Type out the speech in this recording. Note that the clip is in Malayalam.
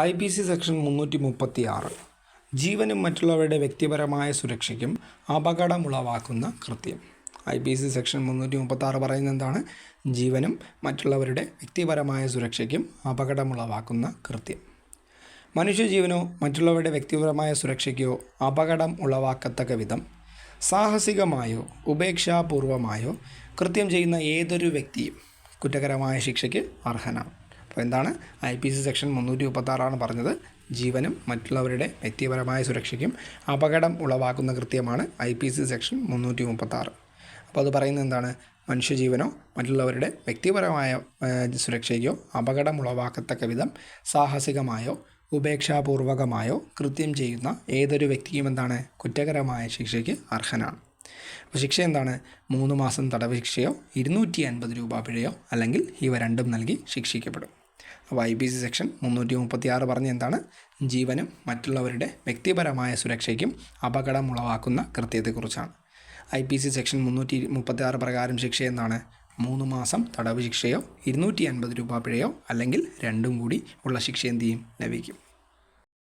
ഐ പി സി സെക്ഷൻ മുന്നൂറ്റി മുപ്പത്തി ആറ് ജീവനും മറ്റുള്ളവരുടെ വ്യക്തിപരമായ സുരക്ഷയ്ക്കും അപകടമുളവാക്കുന്ന കൃത്യം. ഐ പി സി സെക്ഷൻ മുന്നൂറ്റി മുപ്പത്തി ആറ് പറയുന്നത് എന്താണ് ജീവനും മറ്റുള്ളവരുടെ വ്യക്തിപരമായ സുരക്ഷയ്ക്കും അപകടമുളവാക്കുന്ന കൃത്യം. മനുഷ്യജീവനോ മറ്റുള്ളവരുടെ വ്യക്തിപരമായ സുരക്ഷയ്ക്കോ അപകടം ഉളവാക്കത്തക്ക വിധം സാഹസികമായോ ഉപേക്ഷാപൂർവമായോ കൃത്യം ചെയ്യുന്ന ഏതൊരു വ്യക്തിയും കുറ്റകരമായ ശിക്ഷയ്ക്ക് അർഹനാണ്. അപ്പോൾ എന്താണ്? ഐ പി സി സെക്ഷൻ മുന്നൂറ്റി മുപ്പത്താറാണ് പറഞ്ഞത്. ജീവനും മറ്റുള്ളവരുടെ വ്യക്തിപരമായ സുരക്ഷയ്ക്കും അപകടം ഉളവാക്കുന്ന കൃത്യമാണ് ഐ പി സി സെക്ഷൻ മുന്നൂറ്റി മുപ്പത്താറ് അപ്പോൾ അത് പറയുന്നത് എന്താണ്? മനുഷ്യജീവനോ മറ്റുള്ളവരുടെ വ്യക്തിപരമായ സുരക്ഷയ്ക്കോ അപകടം ഉളവാക്കത്തക്ക വിധം സാഹസികമായോ ഉപേക്ഷാപൂർവകമായോ കൃത്യം ചെയ്യുന്ന ഏതൊരു വ്യക്തിയും എന്താണ്? കുറ്റകരമായ ശിക്ഷയ്ക്ക് അർഹനാണ്. അപ്പോൾ ശിക്ഷ എന്താണ്? മൂന്ന് മാസം തടവ് ശിക്ഷയോ ഇരുന്നൂറ്റി അൻപത് രൂപ പിഴയോ അല്ലെങ്കിൽ ഇവ രണ്ടും നൽകി ശിക്ഷിക്കപ്പെടും. അപ്പോൾ ഐ ബി സി സെക്ഷൻ മുന്നൂറ്റി മുപ്പത്തി ആറ് പറഞ്ഞ എന്താണ്? ജീവനും മറ്റുള്ളവരുടെ വ്യക്തിപരമായ സുരക്ഷയ്ക്കും അപകടം ഉളവാക്കുന്ന കൃത്യത്തെക്കുറിച്ചാണ്. ഐ പി സി സെക്ഷൻ മുന്നൂറ്റി മുപ്പത്തി ആറ് പ്രകാരം ശിക്ഷ എന്താണ്? മൂന്ന് മാസം തടവ് ശിക്ഷയോ ഇരുന്നൂറ്റി അൻപത് രൂപ പിഴയോ അല്ലെങ്കിൽ രണ്ടും കൂടി ഉള്ള ശിക്ഷ എന്ത് ചെയ്യും? ലഭിക്കും.